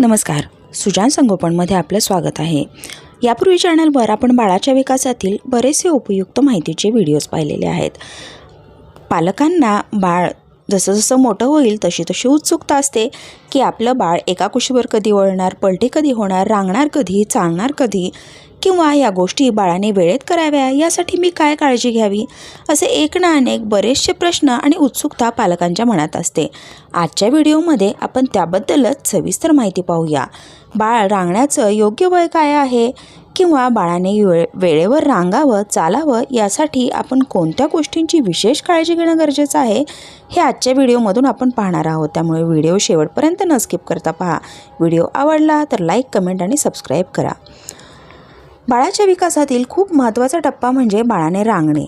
नमस्कार. सुजान संगोपनमध्ये आपलं स्वागत आहे. यापूर्वी चॅनलवर आपण बाळाच्या विकासातील बरेचसे उपयुक्त माहितीचे व्हिडिओज पाहिलेले आहेत. पालकांना बाळ जसं जसं मोठं होईल तशी तशी उत्सुकता असते की आपलं बाळ एका कुशीवर कधी वळणार पलटी कधी होणार रांगणार कधी चालणार कधी किंवा या गोष्टी बाळाने वेळेत कराव्या यासाठी मी काय काळजी घ्यावी? असे एक ना अनेक बरेचसे प्रश्न आणि उत्सुकता पालकांच्या मनात असते. आजच्या व्हिडिओमध्ये आपण त्याबद्दलच सविस्तर माहिती पाहूया. बाळ रांगण्याचं योग्य वय काय आहे? किंवा बाळाने वे वेळेवर रांगावं चालावं यासाठी आपण कोणत्या गोष्टींची विशेष काळजी घेणं गरजेचं आहे हे आजच्या व्हिडिओमधून आपण पाहणार आहोत. त्यामुळे व्हिडिओ शेवटपर्यंत न स्किप करता पहा. व्हिडिओ आवडला तर लाईक कमेंट आणि सबस्क्राईब करा. बाळाच्या विकासातील खूप महत्त्वाचा टप्पा म्हणजे बाळाने रांगणे.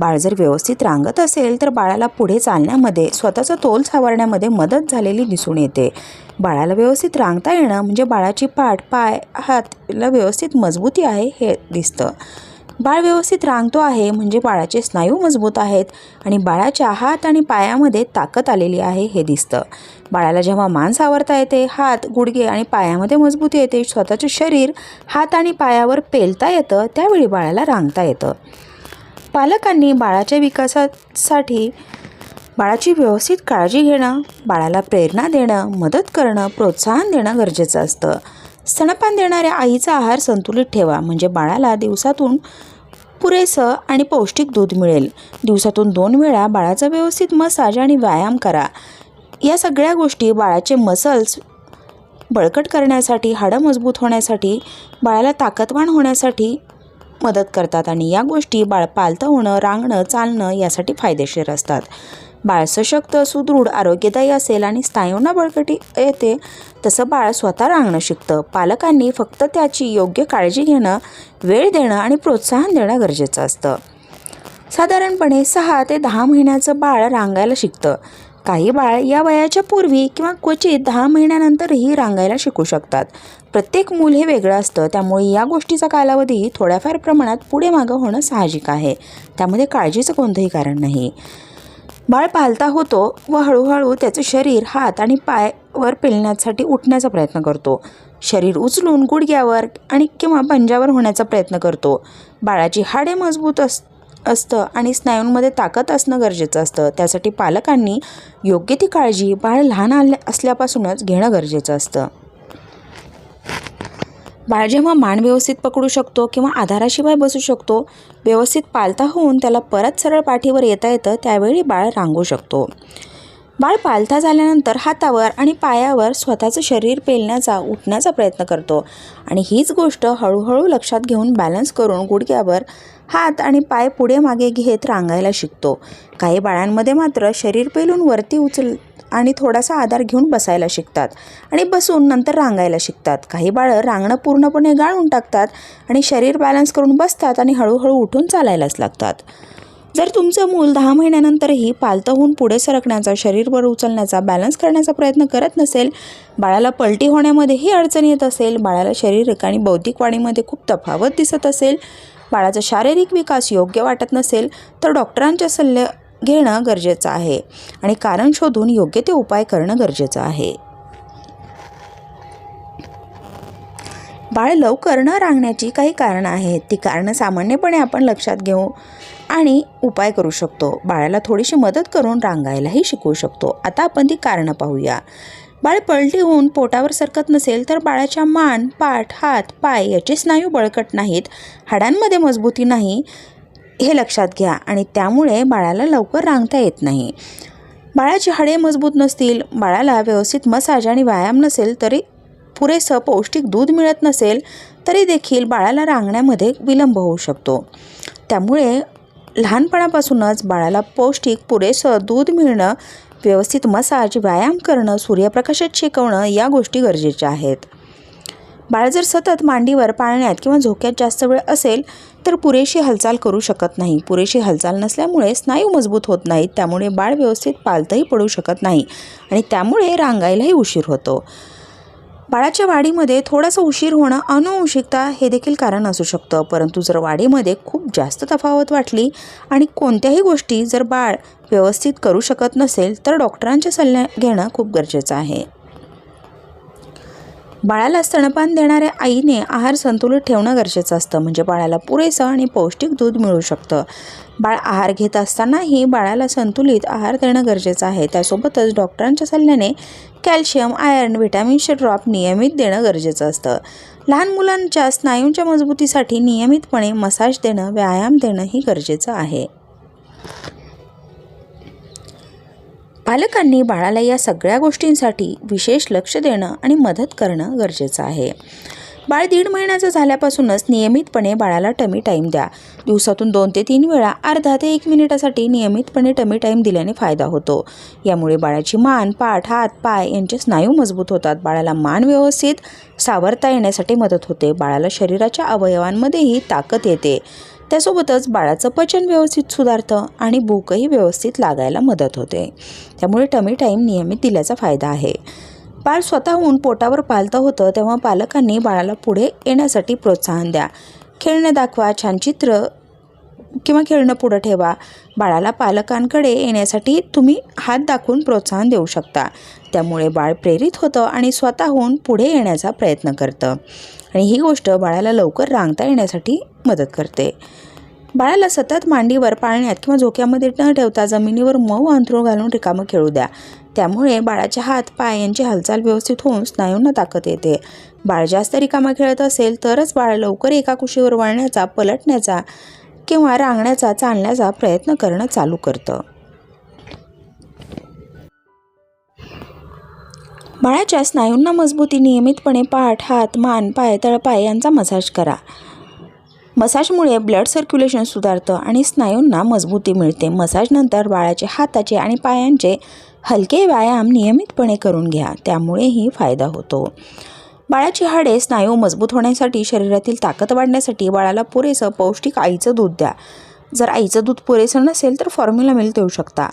बाळ जर व्यवस्थित रांगत असेल तर बाळाला पुढे चालण्यामध्ये स्वतःचा तोल सावरण्यामध्ये मदत झालेली दिसून येते. बाळाला व्यवस्थित रांगता येणं म्हणजे बाळाची पाठ पाय हातला व्यवस्थित मजबूती आहे हे दिसतं. बाळ व्यवस्थित रांगतो आहे म्हणजे बाळाचे स्नायू मजबूत आहेत आणि बाळाच्या हात आणि पायामध्ये ताकद आलेली आहे हे दिसतं. बाळाला जेव्हा मान सावरता येते हात गुडघे आणि पायामध्ये मजबूती येते स्वतःचे शरीर हात आणि पायावर पेलता येतं त्यावेळी बाळाला रांगता येतं. पालकांनी बाळाच्या विकासासाठी बाळाची व्यवस्थित काळजी घेणं बाळाला प्रेरणा देणं मदत करणं प्रोत्साहन देणं गरजेचं असतं. स्तनपान देणाऱ्या आईचा आहार संतुलित ठेवा म्हणजे बाळाला दिवसातून पुरेसं आणि पौष्टिक दूध मिळेल. दिवसातून दोन वेळा बाळाचा व्यवस्थित मसाज आणि व्यायाम करा. या सगळ्या गोष्टी बाळाचे मसल्स बळकट करण्यासाठी हाडं मजबूत होण्यासाठी बाळाला ताकदवान होण्यासाठी मदत करतात आणि या गोष्टी बाळ पालतं होणं रांगणं चालणं यासाठी फायदेशीर असतात. बाळ सशक्त सुदृढ आरोग्यदायी असेल आणि स्नायूंना बळकटी येते तसं बाळ स्वतः रांगणं शिकतं. पालकांनी फक्त त्याची योग्य काळजी घेणं वेळ देणं आणि प्रोत्साहन देणं गरजेचं असतं. साधारणपणे सहा ते दहा महिन्याचं बाळ रांगायला शिकतं. काही बाळ या वयाच्या पूर्वी किंवा क्वचित दहा महिन्यानंतरही रांगायला शिकू शकतात. प्रत्येक मूल हे वेगळं असतं. त्यामुळे या गोष्टीचा कालावधी थोड्याफार प्रमाणात पुढे मागं होणं साहजिक आहे. त्यामध्ये काळजीचं कोणतंही कारण नाही. बाळ पालता होतो व हळूहळू त्याचं शरीर हात आणि पाय वर पेलण्यासाठी उठण्याचा प्रयत्न करतो. शरीर उचलून गुडघ्यावर आणि किंवा पंजावर होण्याचा प्रयत्न करतो. बाळाची हाडे मजबूत अस असतं आणि स्नायूंमध्ये ताकद असणं गरजेचं असतं. त्यासाठी पालकांनी योग्य ती काळजी बाळ लहान आल्या असल्यापासूनच घेणं गरजेचं असतं. बाळ जेव्हा मान व्यवस्थित पकडू शकतो किंवा आधाराशिवाय बसू शकतो व्यवस्थित पालता होऊन त्याला परत सरळ पाठीवर येता येतं त्यावेळी बाळ रांगू शकतो. बाळ पालथा झाल्यानंतर हातावर आणि पायावर स्वतःचं शरीर पेलण्याचा उठण्याचा प्रयत्न करतो. आणि हीच गोष्ट हळूहळू लक्षात घेऊन बॅलन्स करून गुडघ्यावर हात आणि पाय पुढे मागे घेत रांगायला शिकतो. काही बाळांमध्ये मात्र शरीर पेलून वरती उचल आणि थोडासा आधार घेऊन बसायला शिकतात. आणि बसून नंतर रांगायला शिकतात. काही बाळं रांगणं पूर्णपणे गाळून टाकतात आणि शरीर बॅलन्स करून बसतात आणि हळूहळू उठून चालायलाच लागतात. जर तुमचं मूल दहा महिन्यानंतरही पालतं होऊन पुढे सरकण्याचा शरीरवर उचलण्याचा बॅलन्स करण्याचा प्रयत्न करत नसेल बाळाला पलटी होण्यामध्येही अडचण येत असेल बाळाला शारीरिक आणि बौद्धिक वाढीमध्ये खूप तफावत दिसत असेल बाळाचा शारीरिक विकास योग्य वाटत नसेल तर डॉक्टरांच्या सल्ले घेणं गरजेचं आहे आणि कारण शोधून योग्य ते उपाय करणं गरजेचं आहे. बाळ लवकर न रांगण्याची काही कारणं आहेत. ती कारणं सामान्यपणे आपण लक्षात घेऊ आणि उपाय करू शकतो. बाळाला थोडीशी मदत करून रांगायलाही शिकवू शकतो. आता आपण ती कारणं पाहूया. बाळ पलटी होऊन पोटावर सरकत नसेल तर बाळाच्या मान पाठ हात पाय याचे स्नायू बळकट नाहीत. हाडांमध्ये मजबूती नाही. हे लक्षात घ्या. आणि त्यामुळे बाळाला लवकर रांगता येत नाही. बाळाची हाडे मजबूत नसतील बाळाला व्यवस्थित मसाज आणि व्यायाम नसेल तरी पुरेसं पौष्टिक दूध मिळत नसेल तरी देखील बाळाला रांगण्यामध्ये विलंब होऊ शकतो. त्यामुळे लहानपणापासूनच बाळाला पौष्टिक पुरेसं दूध मिळणं व्यवस्थित मसाज व्यायाम करणं सूर्यप्रकाशात शिकवणं या गोष्टी गरजेच्या आहेत. बाळ जर सतत मांडीवर पाळण्यात किंवा झोक्यात जास्त वेळ असेल तर पुरेशी हालचाल करू शकत नाही. पुरेशी हालचाल नसल्यामुळे स्नायू मजबूत होत नाहीत त्यामुळे बाळ व्यवस्थित पालतही पडू शकत नाही आणि त्यामुळे रांगायलाही उशीर होतो. बाळाच्या वाढीमध्ये थोडासा उशीर होणं अनुवंशिकता हे देखील कारण असू शकतं. परंतु जर वाढीमध्ये खूप जास्त तफावत वाटली आणि कोणत्याही गोष्टी जर बाळ व्यवस्थित करू शकत नसेल तर डॉक्टरांच्या सल्ला घेणं खूप गरजेचं आहे. बाळाला स्तनपान देणाऱ्या आईने आहार संतुलित ठेवणं गरजेचं असतं. म्हणजे बाळाला पुरेसं आणि पौष्टिक दूध मिळू शकतं. बाळ आहार घेत असतानाही बाळाला संतुलित आहार देणं गरजेचं आहे. त्यासोबतच डॉक्टरांच्या सल्ल्याने कॅल्शियम आयर्न व्हिटॅमिनचे ड्रॉप नियमित देणं गरजेचं असतं. लहान मुलांच्या स्नायूंच्या मजबूतीसाठी नियमितपणे मसाज देणं व्यायाम देणंही गरजेचं आहे. पालकांनी बाळाला या सगळ्या गोष्टींसाठी विशेष लक्ष देणं आणि मदत करणं गरजेचं आहे. बाळ दीड महिन्याचं झाल्यापासूनच नियमितपणे बाळाला टमी टाईम द्या. दिवसातून दोन ते तीन वेळा अर्धा ते एक मिनिटासाठी नियमितपणे टमी टाईम दिल्याने फायदा होतो. यामुळे बाळाची मान पाठ हात पाय यांचे स्नायू मजबूत होतात. बाळाला मान व्यवस्थित सावरता येण्यासाठी मदत होते. बाळाला शरीराच्या अवयवांमध्येही ताकद येते. त्यासोबतच बाळाचं पचन व्यवस्थित सुधारतं आणि भूकही व्यवस्थित लागायला मदत होते. त्यामुळे टमी टाईम नियमित दिल्याचा फायदा आहे. बाळ स्वतःहून पोटावर पालतं होतं तेव्हा पालकांनी बाळाला पुढे येण्यासाठी प्रोत्साहन द्या. खेळणं दाखवा छान चित्र किंवा खेळणं पुढं ठेवा. बाळाला पालकांकडे येण्यासाठी तुम्ही हात दाखवून प्रोत्साहन देऊ शकता. त्यामुळे बाळ प्रेरित होतं आणि स्वतःहून पुढे येण्याचा प्रयत्न करतं. आणि ही गोष्ट बाळाला लवकर रांगता येण्यासाठी मदत करते. बाळाला सतत मांडीवर पाळण्यात किंवा झोक्यामध्ये न ठेवता जमिनीवर मऊ अंथरूण घालून रिकामं खेळू द्या. त्यामुळे बाळाचे हात पाय यांची हालचाल व्यवस्थित होऊन स्नायूंना ताकद येते. बाळ जास्त रिकामा खेळत असेल तरच बाळ लवकर एका कुशीवर वळण्याचा पलटण्याचा किंवा रांगण्याचा चालण्याचा प्रयत्न करणं चालू करतं. बाळाच्या स्नायूंना मजबूती नियमितपणे पाठ हात मान पाय तळपाय यांचा मसाज करा. मसाजमुळे ब्लड सर्क्युलेशन सुधारतं आणि स्नायूंना मजबूती मिळते. मसाजनंतर बाळाचे हाताचे आणि पायांचे हलके व्यायाम नियमितपणे करून घ्या त्यामुळेही फायदा होतो. बाळाची हाडे स्नायू मजबूत होण्यासाठी शरीरातील ताकद वाढण्यासाठी बाळाला पुरेसं पौष्टिक आईचं दूध द्या. जर आईचं दूध पुरेसं नसेल तर फॉर्म्युला मिल्क देऊ शकता.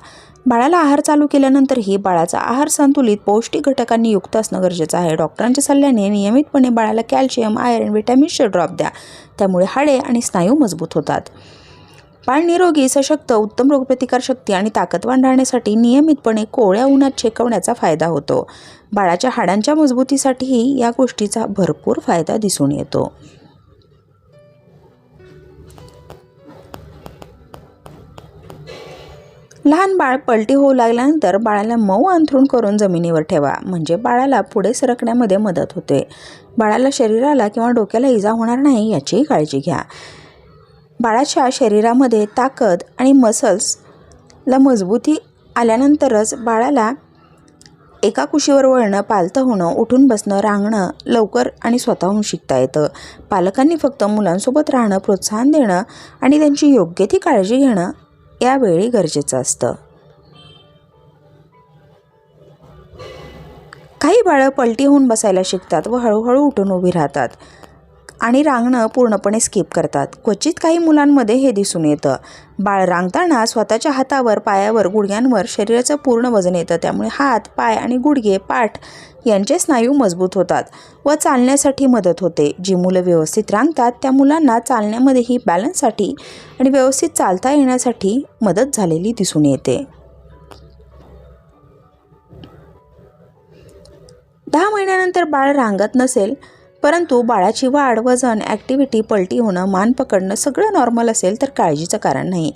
बाळाला आहार चालू केल्यानंतरही बाळाचा आहार संतुलित पौष्टिक घटकांनी युक्त असणं गरजेचं आहे. डॉक्टरांच्या सल्ल्याने नियमितपणे बाळाला कॅल्शियम आयर्न व्हिटॅमिन्सचे ड्रॉप द्या. त्यामुळे हाडे आणि स्नायू मजबूत होतात. बाळ निरोगी सशक्त उत्तम रोगप्रतिकारशक्ती आणि ताकदवान राहण्यासाठी नियमितपणे कोवळ्या उन्हात शेकवण्याचा फायदा होतो. बाळाच्या हाडांच्या मजबूतीसाठीही या गोष्टीचा भरपूर फायदा दिसून येतो. लहान बाळ पलटी होऊ लागल्यानंतर बाळाला मऊ अंथरूण करून जमिनीवर ठेवा. म्हणजे बाळाला पुढे सरकण्यामध्ये मदत होते. बाळाला शरीराला किंवा डोक्याला इजा होणार नाही याचीही काळजी घ्या. बाळाच्या शरीरामध्ये ताकद आणि मसल्सला मजबूती आल्यानंतरच बाळाला एका कुशीवर वळणं पालतं होणं उठून बसणं रांगणं लवकर आणि स्वतःहून शिकता येतं. पालकांनी फक्त मुलांसोबत राहणं प्रोत्साहन देणं आणि त्यांची योग्य ती काळजी घेणं यावेळी गरजेचं असतं. काही बाळं पलटी होऊन बसायला शिकतात व हळूहळू उठून उभी राहतात. आणि रांगणं पूर्णपणे स्किप करतात. क्वचित काही मुलांमध्ये हे दिसून येतं. बाळ रांगताना स्वतःच्या हातावर पायावर गुडघ्यांवर शरीराचं पूर्ण वजन येतं. त्यामुळे हात पाय आणि गुडघे पाठ यांचे स्नायू मजबूत होतात व चालण्यासाठी मदत होते. जी मुलं व्यवस्थित रांगतात त्या मुलांना चालण्यामध्येही बॅलन्ससाठी आणि व्यवस्थित चालता येण्यासाठी मदत झालेली दिसून येते. दहा महिन्यानंतर बाळ रांगत नसेल परंतु बाळाची वाढ वजन ॲक्टिव्हिटी पलटी होणं मान पकडणं सगळं नॉर्मल असेल तर काळजीचं कारण नाही.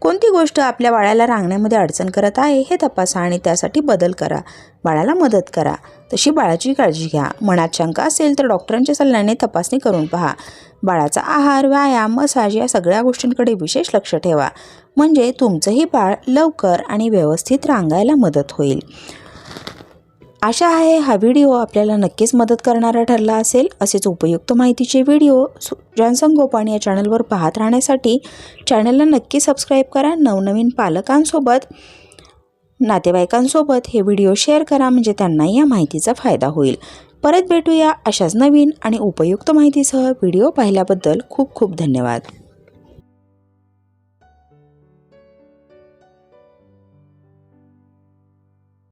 कोणती गोष्ट आपल्या बाळाला रांगण्यामध्ये अडचण करत आहे हे तपासा आणि त्यासाठी बदल करा. बाळाला मदत करा. तशी बाळाची काळजी घ्या. मनात शंका असेल तर डॉक्टरांच्या सल्ल्याने तपासणी करून पहा. बाळाचा आहार व्यायाम मसाज या सगळ्या गोष्टींकडे विशेष लक्ष ठेवा. म्हणजे तुमचंही बाळ लवकर आणि व्यवस्थित रांगायला मदत होईल. आशा आहे हा व्हिडिओ आपल्याला नक्कीच मदत करणारा ठरला असेल. असेच उपयुक्त माहितीचे व्हिडिओ जनसंगोपन या चॅनलवर पाहत राहण्यासाठी चॅनलला नक्की सबस्क्राईब करा. नवनवीन पालकांसोबत नातेवाईकांसोबत हे व्हिडिओ शेअर करा म्हणजे त्यांनाही या माहितीचा फायदा होईल. परत भेटूया अशाच नवीन आणि उपयुक्त माहितीसह. व्हिडिओ पाहिल्याबद्दल खूप खूप धन्यवाद.